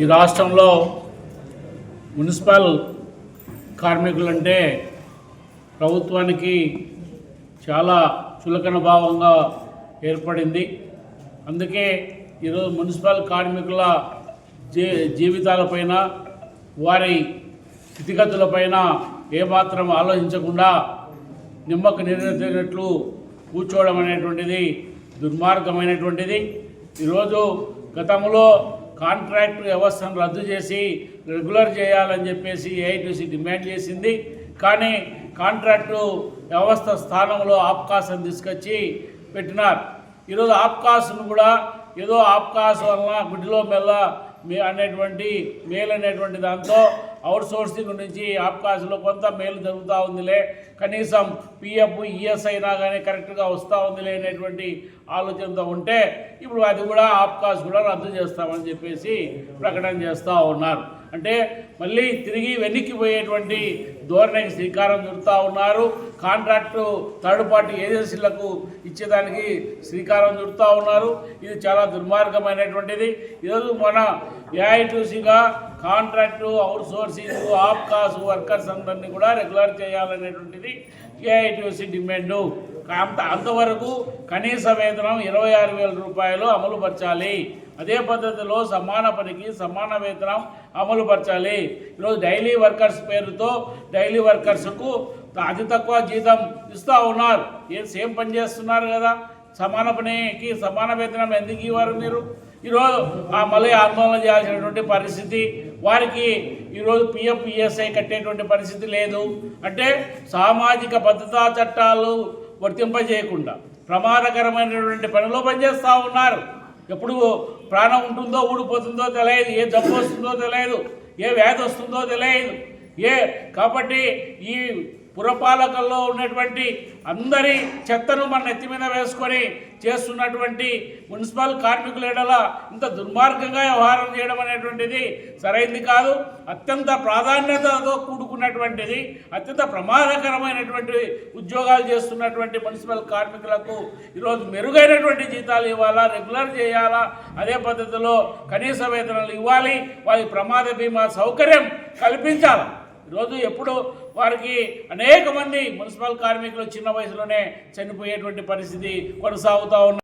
ఈ రాష్ట్రంలో మున్సిపల్ కార్మికులంటే ప్రభుత్వానికి చాలా చులకన భావంగా ఏర్పడింది. అందుకే ఈరోజు మున్సిపల్ కార్మికుల జీ జీవితాలపైన వారి స్థితిగతులపైన ఏమాత్రం ఆలోచించకుండా నిమ్మకు నిరసినట్లు కూర్చోవడం అనేటువంటిది దుర్మార్గమైనటువంటిది. ఈరోజు గతంలో కాంట్రాక్ట్ వ్యవస్థను రద్దు చేసి రెగ్యులర్ చేయాలని చెప్పేసి ఏఐటీసీ డిమాండ్ చేసింది. కానీ కాంట్రాక్టు వ్యవస్థ స్థానంలో ఆప్కాస్ని తీసుకొచ్చి పెట్టినారు. ఈరోజు ఆప్కాస్ను కూడా ఏదో ఆప్కాస్ వలన గుడ్డిలో మెల్ల మే అనేటువంటి మేలు అనేటువంటి దాంతో అవుట్ సోర్సింగ్ నుంచి ఆప్కాస్లో కొంత మేలు జరుగుతూ ఉందిలే. కనీసం పిఎఫ్ ఈఎస్ అయినా కానీ కరెక్ట్గా వస్తూ ఉందిలే అనేటువంటి ఆలోచనతో ఉంటే ఇప్పుడు అది కూడా ఆప్కాస్ కూడా రద్దు చేస్తామని చెప్పేసి ప్రకటన చేస్తూ ఉన్నారు. అంటే మళ్ళీ తిరిగి వెనక్కిపోయేటువంటి ధోరణికి శ్రీకారం చుడుతూ ఉన్నారు. కాంట్రాక్టు థర్డ్ పార్టీ ఏజెన్సీలకు ఇచ్చేదానికి శ్రీకారం చుడుతూ ఉన్నారు. ఇది చాలా దుర్మార్గమైనటువంటిది. ఈరోజు మన ఏఐటీసీగా contract outsourcing APCOS workers అందరినీ కూడా రెగ్యులర్ చేయాలనేటువంటిది ఏఐటీసీ డిమాండు. అంత అంతవరకు కనీస వేతనం ఇరవై ఆరు వేల రూపాయలు అమలుపరచాలి అదే పద్ధతిలో సమాన పనికి సమాన వేతనం అమలుపరచాలి ఈరోజు డైలీ వర్కర్స్ పేరుతో డైలీ వర్కర్స్కు అతి తక్కువ జీతం ఇస్తూ ఉన్నారు. ఏం సేమ్ పని చేస్తున్నారు కదా? సమాన పనికి సమాన వేతనం ఎందుకు ఇవ్వరు మీరు? ఈరోజు ఆ మళ్ళీ ఆందోళన చేయాల్సినటువంటి పరిస్థితి వారికి ఈరోజు పిఎఫ్ ఈఎస్ఐ కట్టేటువంటి పరిస్థితి లేదు. అంటే సామాజిక భద్రతా చట్టాలు వర్తింపజేయకుండా ప్రమాదకరమైనటువంటి పనిలో పనిచేస్తూ ఉన్నారు. ఎప్పుడు ప్రాణం ఉంటుందో ఊడిపోతుందో తెలియదు. ఏ జబ్బు వస్తుందో తెలియదు. ఏ వ్యాధి వస్తుందో తెలియదు. ఏ కాబట్టి ఈ పురపాలకల్లో ఉన్నటువంటి అందరి చెత్తను మన నెత్తి మీద వేసుకొని చేస్తున్నటువంటి మున్సిపల్ కార్మికుల ఎడల ఇంత దుర్మార్గంగా వ్యవహారం చేయడం అనేటువంటిది సరైంది కాదు. అత్యంత ప్రాధాన్యతతో కూడుకున్నటువంటిది అత్యంత ప్రమాదకరమైనటువంటి ఉద్యోగాలు చేస్తున్నటువంటి మున్సిపల్ కార్మికులకు ఈరోజు మెరుగైనటువంటి జీతాలు ఇవ్వాలా రెగ్యులర్ చేయాలా? అదే పద్ధతిలో కనీస వేతనాలు ఇవ్వాలి. వారి ప్రమాద బీమా సౌకర్యం కల్పించాలి? ఈరోజు ఎప్పుడు వారికి అనేక మంది మున్సిపల్ కార్మికులు చిన్న వయసులోనే చనిపోయేటువంటి పరిస్థితి కొనసాగుతూ ఉన్నారు